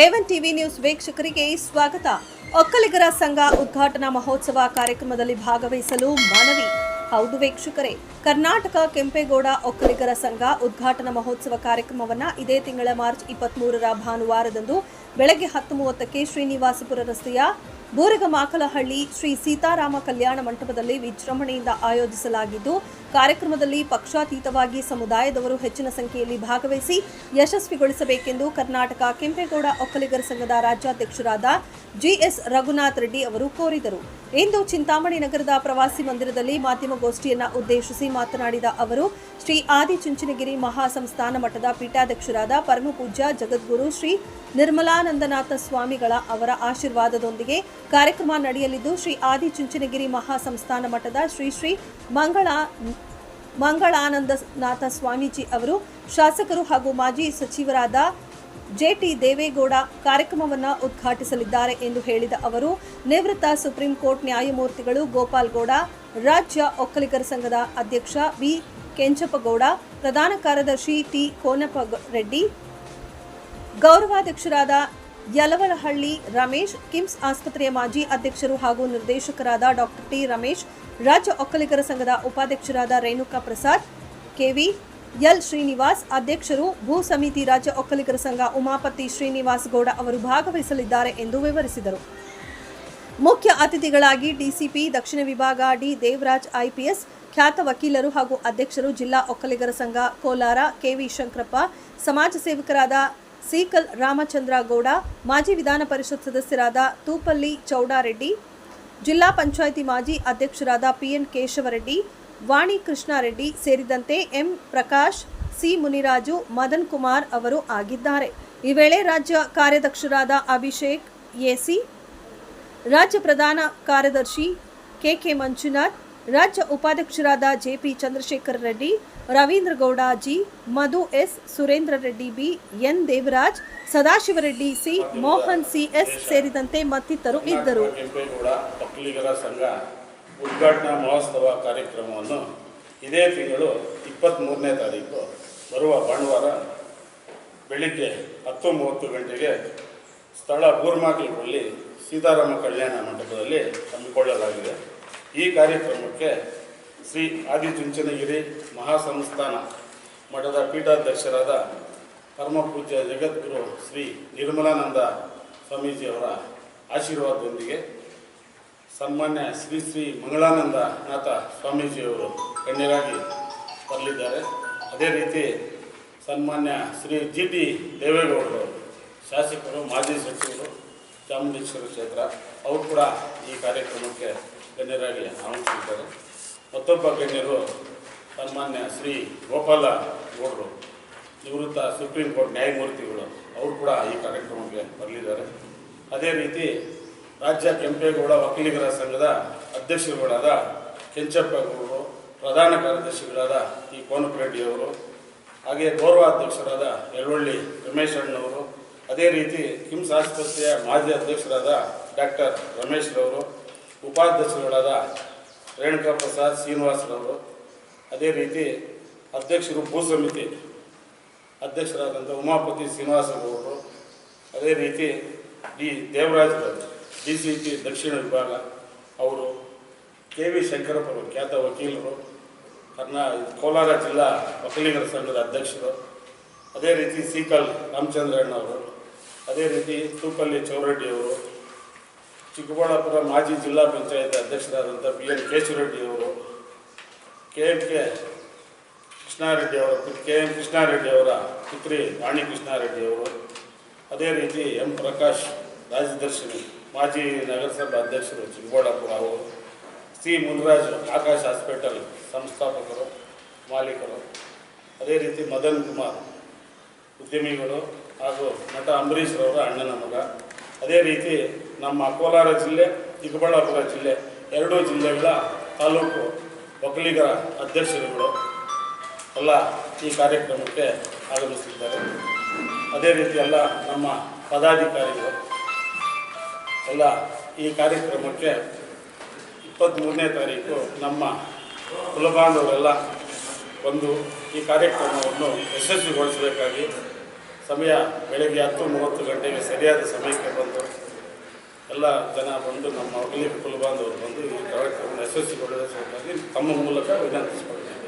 A one TV news ವೀಕ್ಷಕರಿಗೆ ಸ್ವಾಗತ. ಒಕ್ಕಲಿಗರ ಸಂಘ ಉದ್ಘಾಟನಾ ಮಹೋತ್ಸವ ಕಾರ್ಯಕ್ರಮದಲ್ಲಿ ಭಾಗವಹಿಸಲು ಮನವಿ. ಹೌದು ವೀಕ್ಷಕರೇ, ಕರ್ನಾಟಕ ಕೆಂಪೇಗೌಡ ಒಕ್ಕಲಿಗರ ಸಂಘ ಉದ್ಘಾಟನಾ ಮಹೋತ್ಸವ ಕಾರ್ಯಕ್ರಮವನ್ನ ಇದೇ ತಿಂಗಳ ಮಾರ್ಚ್ ಇಪ್ಪತ್ಮೂರರ ಭಾನುವಾರದಂದು ಬೆಳಗ್ಗೆ ಹತ್ತು ಮೂವತ್ತಕ್ಕೆ ಶ್ರೀನಿವಾಸಪುರ ರಸ್ತೆಯ ಬೂರಗಮಾಕಲಹಳ್ಳಿ ಶ್ರೀ ಸೀತಾರಾಮ ಕಲ್ಯಾಣ ಮಂಟಪದಲ್ಲಿ ವಿಜೃಂಭಣೆಯಿಂದ ಆಯೋಜಿಸಲಾಗಿದ್ದು ಕಾರ್ಯಕ್ರಮದಲ್ಲಿ ಪಕ್ಷಾತೀತವಾಗಿ ಸಮುದಾಯದವರು ಹೆಚ್ಚಿನ ಸಂಖ್ಯೆಯಲ್ಲಿ ಭಾಗವಹಿಸಿ ಯಶಸ್ವಿಗೊಳಿಸಬೇಕೆಂದು ಕರ್ನಾಟಕ ಕೆಂಪೇಗೌಡ ಒಕ್ಕಲಿಗರ ಸಂಘದ ರಾಜ್ಯಾಧ್ಯಕ್ಷರಾದ ಜಿಎಸ್ ರಘುನಾಥ್ ರೆಡ್ಡಿ ಅವರು ಕೋರಿದರು. ಇಂದು ಚಿಂತಾಮಣಿ ನಗರದ ಪ್ರವಾಸಿ ಮಂದಿರದಲ್ಲಿ ಮಾಧ್ಯಮಗೋಷ್ಠಿಯನ್ನು ಉದ್ದೇಶಿಸಿ ಮಾತನಾಡಿದ ಅವರು, ಶ್ರೀ ಆದಿಚುಂಚನಗಿರಿ ಮಹಾಸಂಸ್ಥಾನ ಮಠದ ಪೀಠಾಧ್ಯಕ್ಷರಾದ ಪರಮಪೂಜ್ಯ ಜಗದ್ಗುರು ಶ್ರೀ ನಿರ್ಮಲಾನಂದನಾಥ ಸ್ವಾಮಿಗಳ ಅವರ ಆಶೀರ್ವಾದದೊಂದಿಗೆ ಕಾರ್ಯಕ್ರಮ ನಡೆಯಲಿದ್ದು, ಶ್ರೀ ಆದಿಚುಂಚನಗಿರಿ ಮಹಾಸಂಸ್ಥಾನ ಮಠದ ಶ್ರೀ ಶ್ರೀ ಮಂಗಳ ಮಂಗಳಾನಂದನಾಥ ಸ್ವಾಮೀಜಿ ಅವರು, ಶಾಸಕರು ಹಾಗೂ ಮಾಜಿ ಸಚಿವರಾದ ಜೆಟಿ ದೇವೇಗೌಡ ಕಾರ್ಯಕ್ರಮವನ್ನು ಉದ್ಘಾಟಿಸಲಿದ್ದಾರೆ ಎಂದು ಹೇಳಿದ ಅವರು, ನಿವೃತ್ತ ಸುಪ್ರೀಂ ಕೋರ್ಟ್ ನ್ಯಾಯಮೂರ್ತಿಗಳು ಗೋಪಾಲ್ಗೌಡ ರಾಜ್ಯ ಒಕ್ಕಲಿಗರ ಸಂಘದ ಅಧ್ಯಕ್ಷ ವಿ ಕೆಂಚಪ್ಪಗೌಡ, ಪ್ರಧಾನ ಕಾರ್ಯದರ್ಶಿ ಟಿ ಕೋನಪ್ಪ ರೆಡ್ಡಿ ಗೌರವಾಧ್ಯಕ್ಷರಾದ ಯಲವಲಹಳ್ಳಿ ರಮೇಶ್, ಕಿಮ್ಸ್ ಆಸ್ಪತ್ರೆಯ ಮಾಜಿ ಅಧ್ಯಕ್ಷರು ಹಾಗೂ ನಿರ್ದೇಶಕರಾದ ಡಾಕ್ಟರ್ ಟಿ ರಮೇಶ್ ರಾಜ್ಯ ಒಕ್ಕಲಿಗರ ಸಂಘದ ಉಪಾಧ್ಯಕ್ಷರಾದ Renuka Prasad, K V L Srinivas ಅಧ್ಯಕ್ಷರು ಭೂ ಸಮಿತಿ ರಾಜ್ಯ ಒಕ್ಕಲಿಗರ ಸಂಘ ಉಮಾಪತಿ ಶ್ರೀನಿವಾಸ್ ಗೌಡ ಅವರು ಭಾಗವಹಿಸಲಿದ್ದಾರೆ ಎಂದು ವಿವರಿಸಿದರು. ಮುಖ್ಯ ಅತಿಥಿಗಳಾಗಿ ಡಿಸಿಪಿ, ದಕ್ಷಿಣ ವಿಭಾಗ ಡಿ ದೇವರಾಜ್ ಐಪಿಎಸ್ ಖ್ಯಾತ ವಕೀಲರು ಹಾಗೂ ಅಧ್ಯಕ್ಷರು ಜಿಲ್ಲಾ ಒಕ್ಕಲಿಗರ ಸಂಘ ಕೋಲಾರ, ಕೆವಿ ಶಂಕರಪ್ಪ, ಸಮಾಜ ಸೇವಕರಾದ ಸೀಕಲ್ ರಾಮಚಂದ್ರ ಗೌಡ, ಮಾಜಿ ವಿಧಾನ ಪರಿಷತ್ ಸದಸ್ಯರಾದ ತೂಪಲ್ಲಿ ಚೌಡಾರೆಡ್ಡಿ ಜಿಲ್ಲಾ ಪಂಚಾಯಿತಿ ಮಾಜಿ ಅಧ್ಯಕ್ಷರಾದ ಪಿಎನ್ ಕೇಶವರೆಡ್ಡಿ, ವಾಣಿ ಕೃಷ್ಣಾರೆಡ್ಡಿ ಸೇರಿದಂತೆ ಎಂ ಪ್ರಕಾಶ್, ಸಿ ಮುನಿರಾಜು, ಮದನ್ ಕುಮಾರ್ ಅವರು ಆಗಿದ್ದಾರೆ. ಈ ವೇಳೆ ರಾಜ್ಯ ಕಾರ್ಯದಕ್ಷರಾದ ಅಭಿಷೇಕ್ ಎಸಿ ರಾಜ್ಯ ಪ್ರಧಾನ ಕಾರ್ಯದರ್ಶಿ ಕೆಕೆ ಮಂಜುನಾಥ್ ರಾಜ್ಯ ಉಪಾಧ್ಯಕ್ಷರಾದ J P Chandrashekar Reddy, Ravindra Gowda G, Madhu S Surendra Reddy B, N Devaraj Sadashivareddy C, Mohan C S ಸೇರಿದಂತೆ ಮತ್ತಿತರರು ಇದ್ದರು. ಒಕ್ಕಲಿಗರ ಸಂಘ ಉದ್ಘಾಟನಾ ಮಹೋತ್ಸವ ಕಾರ್ಯಕ್ರಮವನ್ನು ಇದೇ ತಿಂಗಳು ಇಪ್ಪತ್ತ್ಮೂರನೇ ತಾರೀಕು ಬರುವ ಭಾನುವಾರ ಬೆಳಿಗ್ಗೆ ಹತ್ತು ಮೂವತ್ತು ಗಂಟೆಗೆ ಸ್ಥಳ ಬೂರ್ಮಾಕಲ್ಪಲ್ಲಿ ಸೀತಾರಾಮ ಕಲ್ಯಾಣ ಮಂಟಪದಲ್ಲಿ ಹಮ್ಮಿಕೊಳ್ಳಲಾಗಿದೆ. ಈ ಕಾರ್ಯಕ್ರಮಕ್ಕೆ ಶ್ರೀ ಆದಿಚುಂಚನಗಿರಿ ಮಹಾಸಂಸ್ಥಾನ ಮಠದ ಪೀಠಾಧ್ಯಕ್ಷರಾದ ಪರಮಪೂಜ್ಯ ಜಗದ್ಗುರು ಶ್ರೀ ನಿರ್ಮಲಾನಂದ ಸ್ವಾಮೀಜಿಯವರ ಆಶೀರ್ವಾದದೊಂದಿಗೆ ಸನ್ಮಾನ್ಯ ಶ್ರೀ ಶ್ರೀ ಮಂಗಳಾನಂದ ನಾಥ ಸ್ವಾಮೀಜಿಯವರು ಗಣ್ಯರಾಗಿ ಬರಲಿದ್ದಾರೆ. ಅದೇ ರೀತಿ ಸನ್ಮಾನ್ಯ ಶ್ರೀ ಜಿ ಟಿ ದೇವೇಗೌಡರು, ಶಾಸಕರು, ಮಾಜಿ ಸಚಿವರು, ಚಾಮುಂಡೇಶ್ವರಿ ಕ್ಷೇತ್ರ, ಅವರು ಕೂಡ ಈ ಕಾರ್ಯಕ್ರಮಕ್ಕೆ ಗಣ್ಯರಾಗಿ ಆಹ್ವಾನಿಸಿದ್ದಾರೆ ಮತ್ತೊಬ್ಬ ಗಣ್ಯರು ಸನ್ಮಾನ್ಯ ಶ್ರೀ ಗೋಪಾಲ ಗೌಡರು. ನಿವೃತ್ತ ಸುಪ್ರೀಂ ಕೋರ್ಟ್ ನ್ಯಾಯಮೂರ್ತಿಗಳು, ಅವರು ಕೂಡ ಈ ಕಾರ್ಯಕ್ರಮಕ್ಕೆ ಬರಲಿದ್ದಾರೆ. ಅದೇ ರೀತಿ ರಾಜ್ಯ ಕೆಂಪೇಗೌಡ ವಕೀಲಿಗರ ಸಂಘದ ಅಧ್ಯಕ್ಷರುಗಳಾದ ಕೆಂಚಪ್ಪ ಗೌಡರು, ಪ್ರಧಾನ ಕಾರ್ಯದರ್ಶಿಗಳಾದ ಟಿ ಕೋನಪರೆಡ್ಡಿಯವರು ಹಾಗೆ ಗೌರವಾಧ್ಯಕ್ಷರಾದ ಯಳವಳ್ಳಿ ರಮೇಶ್ ಅಣ್ಣವರು ಅದೇ ರೀತಿ ಕಿಮ್ಸ್ ಆಸ್ಪತ್ರೆಯ ಮಾಜಿ ಅಧ್ಯಕ್ಷರಾದ ಡಾಕ್ಟರ್ ರಮೇಶ್ರವರು ಉಪಾಧ್ಯಕ್ಷರುಗಳಾದ ರೇಣುಕಾ ಪ್ರಸಾದ್ ಶ್ರೀನಿವಾಸರವರು, ಅದೇ ರೀತಿ ಅಧ್ಯಕ್ಷರು ಭೂ ಸಮಿತಿ ಅಧ್ಯಕ್ಷರಾದಂಥ ಉಮಾಪತಿ ಶ್ರೀನಿವಾಸರವರು, ಅದೇ ರೀತಿ D Devaraj D C T ದಕ್ಷಿಣ ವಿಭಾಗ, ಅವರು ಕೆ ವಿ ಶಂಕರಪ್ಪರು ಖ್ಯಾತ ವಕೀಲರು, ಕರ್ನಾ ಕೋಲಾರ ಜಿಲ್ಲಾ ವಕೀಲಿಗರ ಸಂಘದ ಅಧ್ಯಕ್ಷರು, ಅದೇ ರೀತಿ ಸೀಕಲ್ ರಾಮಚಂದ್ರಣ್ಣವರು ಅದೇ ರೀತಿ ತೂಪಲ್ಲಿ ಚೌರಡ್ಡಿಯವರು ಚಿಕ್ಕಬಳ್ಳಾಪುರ ಮಾಜಿ ಜಿಲ್ಲಾ ಪಂಚಾಯತ್ ಅಧ್ಯಕ್ಷರಾದಂಥ ಬಿ ಎನ್ ಕೇಶವರೆಡ್ಡಿಯವರು ಕೆ ಎಂ ಕೆ ಕೃಷ್ಣಾರೆಡ್ಡಿ ಅವರ ಕೆ ಎಂ ಕೃಷ್ಣಾರೆಡ್ಡಿಯವರ ಪುತ್ರಿ ವಾಣಿ ಕೃಷ್ಣಾರೆಡ್ಡಿಯವರು ಅದೇ ರೀತಿ ಎಂ ಪ್ರಕಾಶ್ ರಾಜದರ್ಶಿನಿ ಮಾಜಿ ನಗರಸಭಾ ಅಧ್ಯಕ್ಷರು ಚಿಕ್ಕಬಳ್ಳಾಪುರ ಅವರು, ಸಿ ಮುನ್ರಾಜು ಆಕಾಶ್ ಹಾಸ್ಪಿಟಲ್ ಸಂಸ್ಥಾಪಕರು, ಮಾಲೀಕರು, ಅದೇ ರೀತಿ ಮದನ್ ಕುಮಾರ್ ಉದ್ಯಮಿಗಳು ಹಾಗೂ ನಟ ಅಂಬರೀಶ್ರವರ ಅಣ್ಣನ ಮಗ, ಅದೇ ರೀತಿ ನಮ್ಮ ಕೋಲಾರ ಜಿಲ್ಲೆ, ಚಿಕ್ಕಬಳ್ಳಾಪುರ ಜಿಲ್ಲೆ, ಎರಡೂ ಜಿಲ್ಲೆಗಳ ತಾಲೂಕು ಒಕ್ಕಲಿಗರ ಅಧ್ಯಕ್ಷರುಗಳು ಎಲ್ಲ ಈ ಕಾರ್ಯಕ್ರಮಕ್ಕೆ ಆಗಮಿಸಿದ್ದಾರೆ. ಅದೇ ರೀತಿ ಎಲ್ಲ ನಮ್ಮ ಪದಾಧಿಕಾರಿಗಳು ಎಲ್ಲ ಈ ಕಾರ್ಯಕ್ರಮಕ್ಕೆ ಇಪ್ಪತ್ತ್ಮೂರನೇ ತಾರೀಕು ನಮ್ಮ ಕುಲಬಾಂಧವರೆಲ್ಲ ಬಂದು ಈ ಕಾರ್ಯಕ್ರಮವನ್ನು ಯಶಸ್ವಿಗೊಳಿಸಬೇಕಾಗಿ ಸಮಯ ಬೆಳಗ್ಗೆ ಹತ್ತು ಮೂವತ್ತು ಗಂಟೆಗೆ ಸರಿಯಾದ ಸಮಯಕ್ಕೆ ಬಂದು ಎಲ್ಲ ಜನ ಬಂದು ನಮ್ಮ ಒಗಲಿ ಕುಲಬಾಂಧವರು ಬಂದು ಈ ಕಾರ್ಯಕ್ರಮ ಯಶಸ್ವಿಗೊಳಿಸಬೇಕಾಗಿ ತಮ್ಮ ಮೂಲಕ ವಿನಂತಿಸಿಕೊಂಡಿದ್ದೇವೆ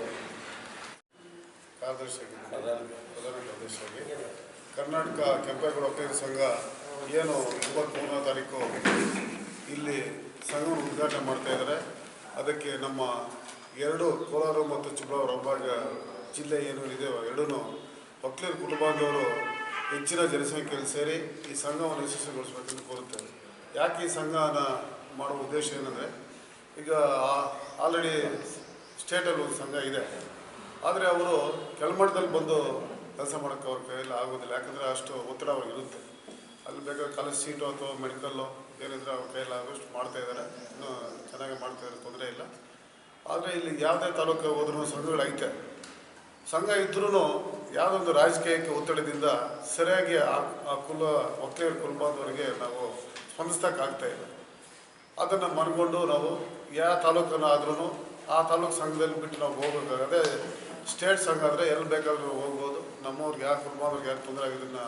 ಪ್ರಧಾನ ಕರ್ನಾಟಕ ಕೆಂಪೇಗೌಡ ಒಕ್ಕಲಿಗರ ಸಂಘ ಏನು ಇಪ್ಪತ್ತ್ಮೂರನೇ ತಾರೀಕು ಇಲ್ಲಿ ಸಂಘವನ್ನು ಉದ್ಘಾಟನೆ ಮಾಡ್ತಾ ಇದ್ದಾರೆ. ಅದಕ್ಕೆ ನಮ್ಮ ಎರಡು ಕೋಲಾರ ಮತ್ತು ಚಿಕ್ಕಬಳ್ಳಾಪುರ ಭಾಗ ಜಿಲ್ಲೆ ಏನು ಇದೆ ಎರಡೂ ಒಕ್ಕಲಿಗರ ಕುಟುಂಬದವರು ಹೆಚ್ಚಿನ ಜನಸಂಖ್ಯೆಯಲ್ಲಿ ಸೇರಿ ಈ ಸಂಘವನ್ನು ಯಶಸ್ವಿಗೊಳಿಸಬೇಕೆಂದು ಕೋರುತ್ತೇವೆ. ಯಾಕೆ ಈ ಸಂಘನ ಮಾಡುವ ಉದ್ದೇಶ ಏನಂದರೆ, ಈಗ ಆಲ್ರೆಡಿ ಸ್ಟೇಟಲ್ಲಿ ಒಂದು ಸಂಘ ಇದೆ. ಆದರೆ ಅವರು ಕೆಳಮಟ್ಟದಲ್ಲಿ ಬಂದು ಕೆಲಸ ಮಾಡೋಕ್ಕೆ ಅವ್ರ ಕೈಯಲ್ಲಿ ಆಗೋದಿಲ್ಲ. ಯಾಕಂದರೆ ಅಷ್ಟು ಒತ್ತಡ ಅವ್ರಿಗೆ ಇರುತ್ತೆ. ಅಲ್ಲಿ ಬೇಕಾದ್ರೆ ಕಾಲೇಜ್ ಸೀಟು ಅಥವಾ ಮೆಡಿಕಲ್ಲು ಏನಿದ್ರೆ ಅವ್ರ ಕೈಯಲ್ಲಿ ಆಗೋಷ್ಟು ಮಾಡ್ತಾ ಇದ್ದಾರೆ. ಇನ್ನೂ ಚೆನ್ನಾಗಿ ಮಾಡ್ತಾ ಇದ್ದಾರೆ, ತೊಂದರೆ ಇಲ್ಲ. ಆದರೆ ಇಲ್ಲಿ ಯಾವುದೇ ತಾಲೂಕು ಹೋದ್ರೂ ಸಂಘಗಳೈತೆ. ಸಂಘ ಇದ್ರೂ ಯಾವುದೊಂದು ರಾಜಕೀಯಕ್ಕೆ ಒತ್ತಡದಿಂದ ಸರಿಯಾಗಿ ಆ ಆ ಕುಲ ಒಕ್ಕಲಿಗರ ಕುಲಬಾಂಧವರಿಗೆ ನಾವು ಸ್ಪಂದಿಸೋಕ್ಕಾಗ್ತಾ ಇಲ್ಲ ಅದನ್ನು ಮನ್ಕೊಂಡು ನಾವು ಯಾವ ತಾಲೂಕನ್ನು ಆದ್ರೂ ಆ ತಾಲೂಕು ಸಂಘದಲ್ಲಿ ಬಿಟ್ಟು ನಾವು ಹೋಗ್ಬೇಕು ಅದೇ ಸ್ಟೇಟ್ ಸಂಘ ಆದರೆ ಎಲ್ಲಿ ಬೇಕಾದರೂ ಹೋಗ್ಬೋದು. ನಮ್ಮವ್ರಿಗೆ ಯಾರು ಕುಟುಂಬದವ್ರಿಗೆ ಯಾರು ತೊಂದರೆ ಆಗಿದ್ದನ್ನು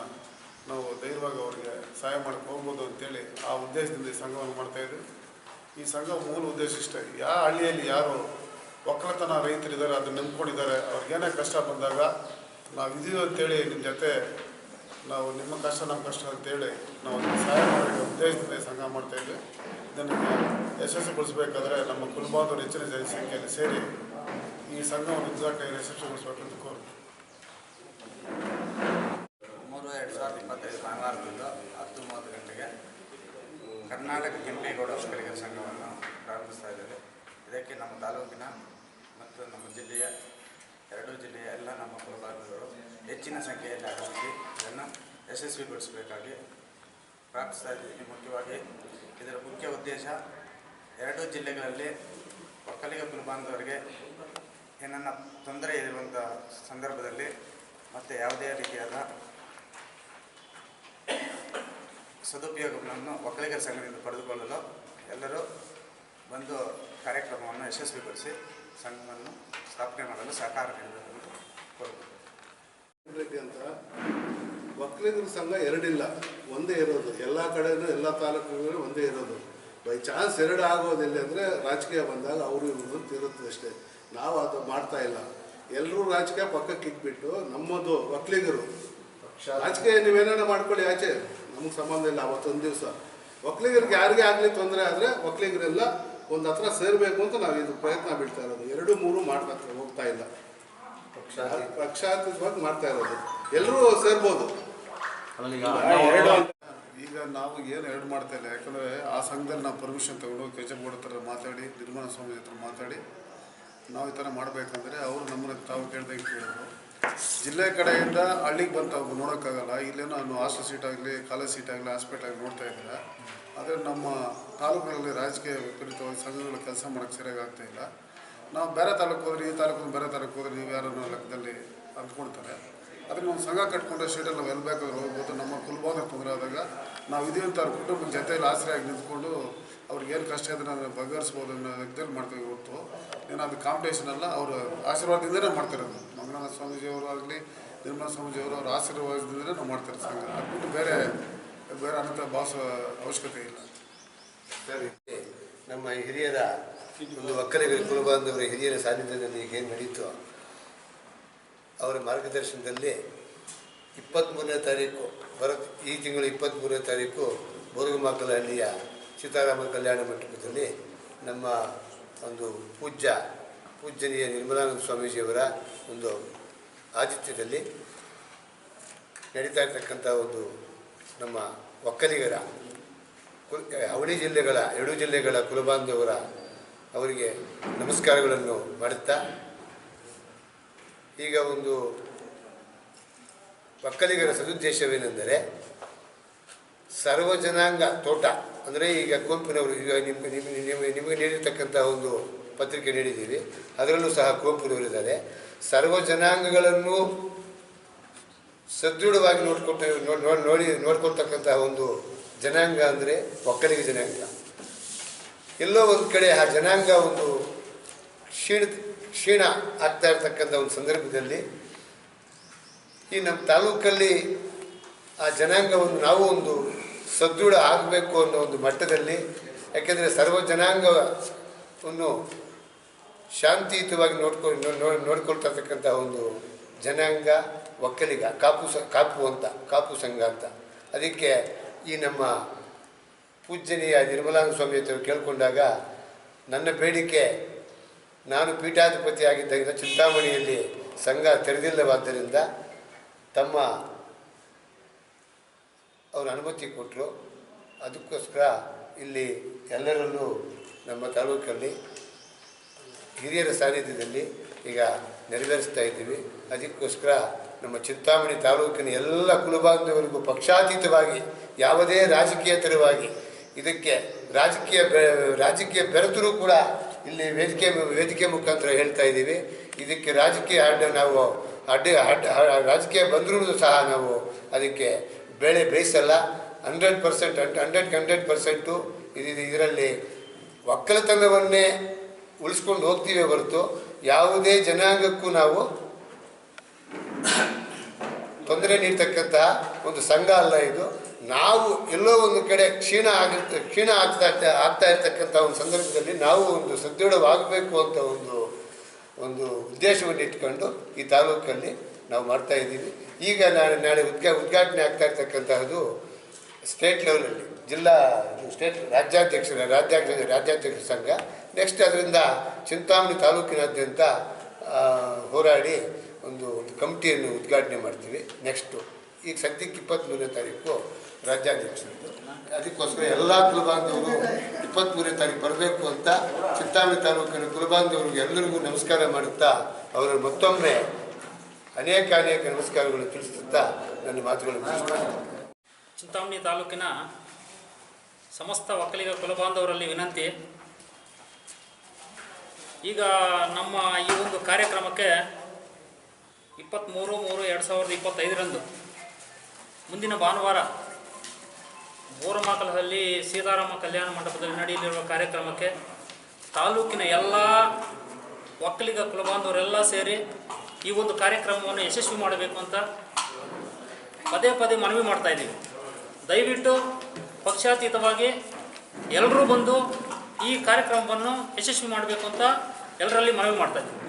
ನಾವು ಧೈರ್ಯವಾಗಿ ಅವರಿಗೆ ಸಹಾಯ ಮಾಡಕ್ಕೆ ಹೋಗ್ಬೋದು ಅಂತೇಳಿ ಆ ಉದ್ದೇಶದಿಂದ ಈ ಸಂಘವನ್ನು ಇದ್ದೀವಿ ಈ ಸಂಘ ಮೂಲ ಉದ್ದೇಶ ಇಷ್ಟೇ. ಯಾವ ಹಳ್ಳಿಯಲ್ಲಿ ಯಾರು ಒಕ್ಕಲತನ ರೈತರಿದ್ದಾರೆ, ಅದನ್ನು ನಂಬ್ಕೊಂಡಿದ್ದಾರೆ ಅವ್ರಿಗೇನೇ ಕಷ್ಟ ಬಂದಾಗ ನಾವು ಇದೀವಿ ಅಂತೇಳಿ ನಿಮ್ಮ ಜೊತೆ ನಾವು ನಿಮ್ಮ ಕಷ್ಟ ನಮ್ಮ ಕಷ್ಟ ಅಂತೇಳಿ ನಾವು ಸಹಾಯ ಮಾಡೋ ಉದ್ದೇಶದಿಂದ ಸಂಘ ಮಾಡ್ತಾ ಇದ್ವಿ ಇದನ್ನು ಯಶಸ್ವಿಗೊಳಿಸಬೇಕಾದ್ರೆ ನಮ್ಮ ಕುಲಬಾಂಧವರು ಹೆಚ್ಚಿನ ಜನಸಂಖ್ಯೆಯಲ್ಲಿ ಸೇರಿ ಈ ಸಂಘವನ್ನು ಉದ್ಘಾಟನೆ ಯಶಸ್ವಿಗೊಳಿಸಬೇಕಂತ ಕೋರುತ್ತೇವೆ ಮೂರು ಎರಡು ಸಾವಿರದ ಇಪ್ಪತ್ತೈದು ಭಾನುವಾರದಿಂದ ಹತ್ತು ಮೂವತ್ತು ಗಂಟೆಗೆ ಕರ್ನಾಟಕ ಕೆಂಪೇಗೌಡ ಒಕ್ಕಲಿಗರ ಸಂಘವನ್ನು ಪ್ರಾರಂಭಿಸ್ತಾ ಇದ್ದೇವೆ ಇದಕ್ಕೆ ನಮ್ಮ ತಾಲೂಕಿನ ಮತ್ತು ನಮ್ಮ ಜಿಲ್ಲೆಯ ಎರಡೂ ಜಿಲ್ಲೆಯ ಎಲ್ಲ ನಮ್ಮ ಕುಲಬಾಂಧವರು ಹೆಚ್ಚಿನ ಸಂಖ್ಯೆಯಲ್ಲಿ ಆಗಿ ಇದನ್ನು ಯಶಸ್ವಿಗೊಳಿಸಬೇಕಾಗಿ ಪ್ರಾರ್ಥಿಸ್ತಾ ಇದ್ದೀನಿ ಮುಖ್ಯವಾಗಿ. ಇದರ ಮುಖ್ಯ ಉದ್ದೇಶ ಎರಡೂ ಜಿಲ್ಲೆಗಳಲ್ಲಿ ಒಕ್ಕಲಿಗ ಕುಲಬಾಂಧವರಿಗೆ ಏನನ್ನ ತೊಂದರೆ ಇರುವಂಥ ಸಂದರ್ಭದಲ್ಲಿ ಮತ್ತು ಯಾವುದೇ ರೀತಿಯಾದ ಸದುಪಯೋಗಗಳನ್ನು ಒಕ್ಕಲಿಗರ ಸಂಘದಿಂದ ಪಡೆದುಕೊಳ್ಳಲು ಎಲ್ಲರೂ ಬಂದು ಕಾರ್ಯಕ್ರಮವನ್ನು ಯಶಸ್ವಿಗೊಳಿಸಿ ಸಂಘವನ್ನು ಸ್ಥಾಪನೆ ಮಾಡಲು ಸಹಕಾರ ನೀಡಬೇಕು ಅಂತ ಒಕ್ಕಲಿಗರ ಸಂಘ ಎರಡಿಲ್ಲ ಒಂದೇ ಇರೋದು. ಎಲ್ಲ ಕಡೆನೂ ಎಲ್ಲ ತಾಲೂಕುಗಳು ಒಂದೇ ಇರೋದು. ಬೈ ಚಾನ್ಸ್ ಎರಡು ಆಗೋದಿಲ್ಲ ಅಂದರೆ ರಾಜಕೀಯ ಬಂದಾಗ ಅವರು ಇವರು ಅಂತ ಇರುತ್ತೆ ಅಷ್ಟೇ. ನಾವು ಅದು ಮಾಡ್ತಾ ಇಲ್ಲ. ಎಲ್ಲರೂ ರಾಜಕೀಯ ಪಕ್ಕಕ್ಕೆ ಇಟ್ಬಿಟ್ಟು ನಮ್ಮದು ಒಕ್ಕಲಿಗರು ರಾಜಕೀಯ ನೀವೇನಾರ ಮಾಡ್ಕೊಳ್ಳಿ ಆಚೆ. ನಮಗೆ ಸಂಬಂಧ ಇಲ್ಲ ಅವತ್ತೊಂದು ದಿವಸ. ಒಕ್ಕಲಿಗರಿಗೆ ಯಾರಿಗೆ ಆಗಲಿ ತೊಂದರೆ ಆದರೆ ಒಕ್ಕಲಿಗರೆಲ್ಲ ಒಂದು ಹತ್ರ ಸೇರಬೇಕು ಅಂತ ನಾವು ಇದು ಪ್ರಯತ್ನ ಬೀಳ್ತಾ ಇರೋದು. ಎರಡು ಮೂರು ಮಾಡ್ತಾ ಹೋಗ್ತಾ ಇಲ್ಲ. ಪಕ್ಷಾತೀತವಾಗಿ ಮಾಡ್ತಾ ಇರೋದು. ಎಲ್ಲರೂ ಸೇರ್ಬೋದು. ಈಗ ನಾವು ಏನು ಎರಡು ಮಾಡ್ತಾ ಇಲ್ಲ. ಯಾಕಂದರೆ ಆ ಸಂಘದಲ್ಲಿ ನಾವು ಪರ್ಮಿಷನ್ ತಗೊಂಡು ಕೆಚಪ್ಗೌಡ ಹತ್ರ ಮಾತಾಡಿ ನಿರ್ಮಲ ಸ್ವಾಮಿ ಹತ್ರ ಮಾತಾಡಿ ನಾವು ಈ ಥರ ಮಾಡಬೇಕಂದ್ರೆ ಅವರು ನಮ್ಮನ್ನ ತಾವು ಕೇಳ್ದಂಗೆ ಕೇಳಿದ್ರು. ಜಿಲ್ಲೆ ಕಡೆಯಿಂದ ಹಳ್ಳಿಗೆ ಬಂದು ಅವ್ರು ನೋಡೋಕ್ಕಾಗಲ್ಲ. ಇಲ್ಲೇನೋ ನಾನು ಹಾಸ್ಟೆಲ್ ಸೀಟ್ ಆಗಲಿ ಕಾಲೇಜ್ ಸೀಟ್ ಆಗಲಿ ಹಾಸ್ಪಿಟಲ್ ಆಗಲಿ ನೋಡ್ತಾ ಇದ್ದಾರೆ. ಆದರೆ ನಮ್ಮ ತಾಲೂಕಿನಲ್ಲಿ ರಾಜಕೀಯ ವಿಪರೀತವಾಗಿ ಸಂಘಗಳು ಕೆಲಸ ಮಾಡೋಕ್ಕೆ ಸರಿಯಾಗಿ ಆಗ್ತಾ ಇಲ್ಲ. ನಾವು ಬೇರೆ ತಾಲೂಕು ಹೋದ್ರೆ ಈ ತಾಲೂಕು ಬೇರೆ ತಾಲೂಕು ಹೋದ್ರೆ ನೀವು ಯಾರನ್ನೋ ಲೆಕ್ಕದಲ್ಲಿ ಅಂದ್ಕೊಳ್ತಾರೆ. ಅದನ್ನ ಒಂದು ಸಂಘ ಕಟ್ಕೊಂಡ್ರೆ ಸ್ಟೇಟಲ್ಲಿ ನಾವು ಎಲ್ಲಿ ಬೇಕಾದ್ರೂ ಹೋಗ್ಬೋದು. ನಮ್ಮ ಕುಲಭಾಗ ತೊಂದರೆ ಆದಾಗ ನಾವು ಇದೇ ಅಂತ ಅವ್ರ ಕುಟುಂಬದ ಜೊತೆಯಲ್ಲಿ ಆಸರೆಯಾಗಿ ನಿಂತ್ಕೊಂಡು ಅವ್ರಿಗೆ ಏನು ಕಷ್ಟ ಇದ್ರೆ ನಾವು ಬಗೆಹರಿಸ್ಬೋದು ಅನ್ನೋ ಲೆಕ್ಕದಲ್ಲಿ ಮಾಡ್ತೀವಿ ಹೊರತು. ಏನು ಅದು ಕಾಂಪಿಟೇಷನ್ ಅಲ್ಲ, ಅವ್ರ ಆಶೀರ್ವಾದದಿಂದಲೇ ಮಾಡ್ತಿರೋದು. ಮಂಗನಾಥ ಸ್ವಾಮೀಜಿಯವರು ಆಗಲಿ, ನಿರ್ಮಲಾ ಸ್ವಾಮೀಜಿಯವರು ಅವ್ರ ಆಶೀರ್ವಾದದಿಂದಲೇ ನಾವು ಮಾಡ್ತಾರೆ ಸಂಘ. ಅದು ಬಿಟ್ಟು ಬೇರೆ ಬೇರೆ ಅನ್ನೋ ಭಾವಿಸೋ ಅವಶ್ಯಕತೆ ಇಲ್ಲ. ನಮ್ಮ ಹಿರಿಯರ ಒಂದು ಒಕ್ಕಲಿಗರ, ಕುಲಬಾಂಧವರ ಹಿರಿಯರ ಸಾನ್ನಿಧ್ಯದಲ್ಲಿ ಏನು ನಡೀತು? ಅವರ ಮಾರ್ಗದರ್ಶನದಲ್ಲಿ ಇಪ್ಪತ್ತ್ಮೂರನೇ ತಾರೀಕು ಬರ ಈ ತಿಂಗಳು ಇಪ್ಪತ್ತ್ಮೂರನೇ ತಾರೀಕು ಬೋರ್ಗಮಕ್ಕಲಹಳ್ಳಿಯ ಸೀತಾರಾಮ ಕಲ್ಯಾಣ ಮಂಟಪದಲ್ಲಿ ನಮ್ಮ ಒಂದು ಪೂಜ್ಯ, ಪೂಜ್ಯನೀಯ ನಿರ್ಮಲಾನಂದ ಸ್ವಾಮೀಜಿಯವರ ಒಂದು ಆತಿಥ್ಯದಲ್ಲಿ ನಡೀತಾ ಇರ್ತಕ್ಕಂಥ ಒಂದು ನಮ್ಮ ಒಕ್ಕಲಿಗರ, ಕುಲ್ ಅವಳಿ ಜಿಲ್ಲೆಗಳ, ಎರಡೂ ಜಿಲ್ಲೆಗಳ ಕುಲಬಾಂಧವರ ಅವರಿಗೆ ನಮಸ್ಕಾರಗಳನ್ನು ಮಾಡುತ್ತಾ ಈಗ ಒಂದು ಒಕ್ಕಲಿಗರ ಸದುದ್ದೇಶವೇನೆಂದರೆ ಸರ್ವಜನಾಂಗ ತೋಟ, ಅಂದರೆ ಈಗ ಕುವೆಂಪುನವರು, ಈಗ ನಿಮಗೆ ನಿಮ್ಮ- ನಿಮಗೆ ನೀಡಿರ್ತಕ್ಕಂಥ ಒಂದು ಪತ್ರಿಕೆ ನೀಡಿದ್ದೀವಿ, ಅದರಲ್ಲೂ ಸಹ ಕುವೆಂಪುನವರಿದ್ದಾರೆ ಸರ್ವ ಜನಾಂಗಗಳನ್ನು ಸದೃಢವಾಗಿ ನೋಡ್ಕೊಟ್ಟ ನೋಡಿ, ನೋಡ್ಕೊಳ್ತಕ್ಕಂತಹ ಒಂದು ಜನಾಂಗ ಅಂದರೆ ಒಕ್ಕಲಿಗ ಜನಾಂಗ. ಎಲ್ಲೋ ಒಂದು ಕಡೆ ಆ ಜನಾಂಗ ಒಂದು ಕ್ಷೀಣ ಕ್ಷೀಣ ಆಗ್ತಾ ಇರ್ತಕ್ಕಂಥ ಒಂದು ಸಂದರ್ಭದಲ್ಲಿ ಈ ನಮ್ಮ ತಾಲೂಕಲ್ಲಿ ಆ ಜನಾಂಗವನ್ನು ನಾವು ಒಂದು ಸದೃಢ ಆಗಬೇಕು ಅನ್ನೋ ಒಂದು ಮಟ್ಟದಲ್ಲಿ, ಯಾಕೆಂದರೆ ಸರ್ವ ಜನಾಂಗವನ್ನು ಶಾಂತಿಯುತವಾಗಿ ನೋಡ್ಕೊಂಡು ನೋಡ್ಕೊಳ್ತಾ ಇರ್ತಕ್ಕಂಥ ಒಂದು ಜನಾಂಗ ಒಕ್ಕಲಿಗ, ಕಾಪು ಕಾಪು ಅಂತ, ಕಾಪು ಸಂಘ ಅಂತ. ಅದಕ್ಕೆ ಈ ನಮ್ಮ ಪೂಜ್ಯನೀಯ ನಿರ್ಮಲಾನಂದ ಸ್ವಾಮಿ ಹತ್ರ ಕೇಳಿಕೊಂಡಾಗ, ನನ್ನ ಬೇಡಿಕೆ ನಾನು ಪೀಠಾಧಿಪತಿಯಾಗಿದ್ದರಿಂದ ಚಿಂತಾಮಣಿಯಲ್ಲಿ ಸಂಘ ತೆರೆದಿಲ್ಲವಾದ್ದರಿಂದ ತಮ್ಮ ಅವರು ಅನುಮತಿ ಕೊಟ್ಟರು. ಅದಕ್ಕೋಸ್ಕರ ಇಲ್ಲಿ ಎಲ್ಲರಲ್ಲೂ ನಮ್ಮ ತಾಲೂಕಲ್ಲಿ ಹಿರಿಯರ ಸಾನ್ನಿಧ್ಯದಲ್ಲಿ ಈಗ ನೆರವೇರಿಸ್ತಾ ಇದ್ದೀವಿ. ಅದಕ್ಕೋಸ್ಕರ ನಮ್ಮ ಚಿಂತಾಮಣಿ ತಾಲೂಕಿನ ಎಲ್ಲ ಕುಲಬಾಂಧವರಿಗೂ ಪಕ್ಷಾತೀತವಾಗಿ ಯಾವುದೇ ರಾಜಕೀಯೇತರವಾಗಿ ಇದಕ್ಕೆ ರಾಜಕೀಯ ರಾಜಕೀಯ ಬೆರೆತರೂ ಕೂಡ ಇಲ್ಲಿ ವೇದಿಕೆ ವೇದಿಕೆ ಮುಖಾಂತರ ಹೇಳ್ತಾ ಇದ್ದೀವಿ. ಇದಕ್ಕೆ ರಾಜಕೀಯ ಅಡ್ಡ ನಾವು ಅಡ್ಡ ಅಡ್ಡ, ರಾಜಕೀಯ ಬಂದರೂ ಸಹ ನಾವು ಅದಕ್ಕೆ ಬೆಳೆ ಬೇಯಿಸಲ್ಲ. Hundred percent hundred hundred percent ಇದು ಇದರಲ್ಲಿ ಒಕ್ಕಲತನವನ್ನೇ ಉಳಿಸ್ಕೊಂಡು ಹೋಗ್ತೀವಿ ಹೊರತು ಯಾವುದೇ ಜನಾಂಗಕ್ಕೂ ನಾವು ತೊಂದರೆ ನೀಡ್ತಕ್ಕಂತಹ ಒಂದು ಸಂಘ ಅಲ್ಲ ಇದು. ನಾವು ಎಲ್ಲೋ ಒಂದು ಕಡೆ ಕ್ಷೀಣ ಆಗಿರ್ತ, ಕ್ಷೀಣ ಆಗ್ತಾ ಆಗ್ತಾ ಇರ್ತಕ್ಕಂಥ ಒಂದು ಸಂದರ್ಭದಲ್ಲಿ ನಾವು ಒಂದು ಸದೃಢವಾಗಬೇಕು ಅಂತ ಒಂದು ಒಂದು ಉದ್ದೇಶವನ್ನು ಇಟ್ಕೊಂಡು ಈ ತಾಲೂಕಲ್ಲಿ ನಾವು ಮಾಡ್ತಾ ಇದ್ದೀವಿ. ಈಗ ನಾಳೆ ನಾಳೆ ಉದ್ಘಾ, ಉದ್ಘಾಟನೆ ಆಗ್ತಾ ಇರ್ತಕ್ಕಂತಹದ್ದು ಸ್ಟೇಟ್ ಲೆವೆಲಲ್ಲಿ ಜಿಲ್ಲಾ ಸ್ಟೇಟ್ ರಾಜ್ಯಾಧ್ಯಕ್ಷರ, ರಾಜ್ಯಾಧ್ಯಕ್ಷ, ರಾಜ್ಯಾಧ್ಯಕ್ಷರ ಸಂಘ. ನೆಕ್ಸ್ಟ್ ಅದರಿಂದ ಚಿಂತಾಮಣಿ ತಾಲೂಕಿನಾದ್ಯಂತ ಹೋರಾಡಿ ಒಂದು ಕಮಿಟಿಯನ್ನು ಉದ್ಘಾಟನೆ ಮಾಡ್ತೀವಿ. ನೆಕ್ಸ್ಟು ಈಗ ಸದ್ಯಕ್ಕೆ ಇಪ್ಪತ್ತ್ಮೂರನೇ ತಾರೀಕು ರಾಜ್ಯಾಧ್ಯಕ್ಷ ಅದಕ್ಕೋಸ್ಕರ ಎಲ್ಲ ಕುಲಬಾಂಧವರು ಇಪ್ಪತ್ತ್ಮೂರನೇ ತಾರೀಕು ಬರಬೇಕು ಅಂತ ಚಿಂತಾಮಣಿ ತಾಲೂಕಿನ ಕುಲಬಾಂಧವರಿಗೆ ಎಲ್ಲರಿಗೂ ನಮಸ್ಕಾರ ಮಾಡುತ್ತಾ ಅವರ ಮತ್ತೊಮ್ಮೆ ಅನೇಕ ಅನೇಕ ನಮಸ್ಕಾರಗಳು ತಿಳಿಸುತ್ತಾ ನನ್ನ ಮಾತುಗಳನ್ನು ಚಿಂತಾಮಣಿ ತಾಲೂಕಿನ ಸಮಸ್ತ ಒಕ್ಕಲಿಗ ಕುಲಬಾಂಧವರಲ್ಲಿ ವಿನಂತಿ. ಈಗ ನಮ್ಮ ಈ ಒಂದು ಕಾರ್ಯಕ್ರಮಕ್ಕೆ ಇಪ್ಪತ್ತ್ಮೂರು ಮೂರು ಎರಡು ಸಾವಿರದ ಇಪ್ಪತ್ತೈದರಂದು ಮುಂದಿನ ಭಾನುವಾರ ಬೋರಮಾಕಲದಲ್ಲಿ ಸೀತಾರಾಮ ಕಲ್ಯಾಣ ಮಂಟಪದಲ್ಲಿ ನಡೆಯಲಿರುವ ಕಾರ್ಯಕ್ರಮಕ್ಕೆ ತಾಲೂಕಿನ ಎಲ್ಲ ಒಕ್ಕಲಿಗ ಕುಲಬಾಂಧವರೆಲ್ಲ ಸೇರಿ ಈ ಒಂದು ಕಾರ್ಯಕ್ರಮವನ್ನು ಯಶಸ್ವಿ ಮಾಡಬೇಕು ಅಂತ ಪದೇ ಪದೇ ಮನವಿ ಮಾಡ್ತಾ ಇದ್ದೀವಿ. ದಯವಿಟ್ಟು ಪಕ್ಷಾತೀತವಾಗಿ ಎಲ್ಲರೂ ಬಂದು ಈ ಕಾರ್ಯಕ್ರಮವನ್ನು ಯಶಸ್ವಿ ಮಾಡಬೇಕು ಅಂತ ಎಲ್ಲರಲ್ಲಿ ಮನವಿ ಮಾಡ್ತಾ ಇದ್ದೀವಿ.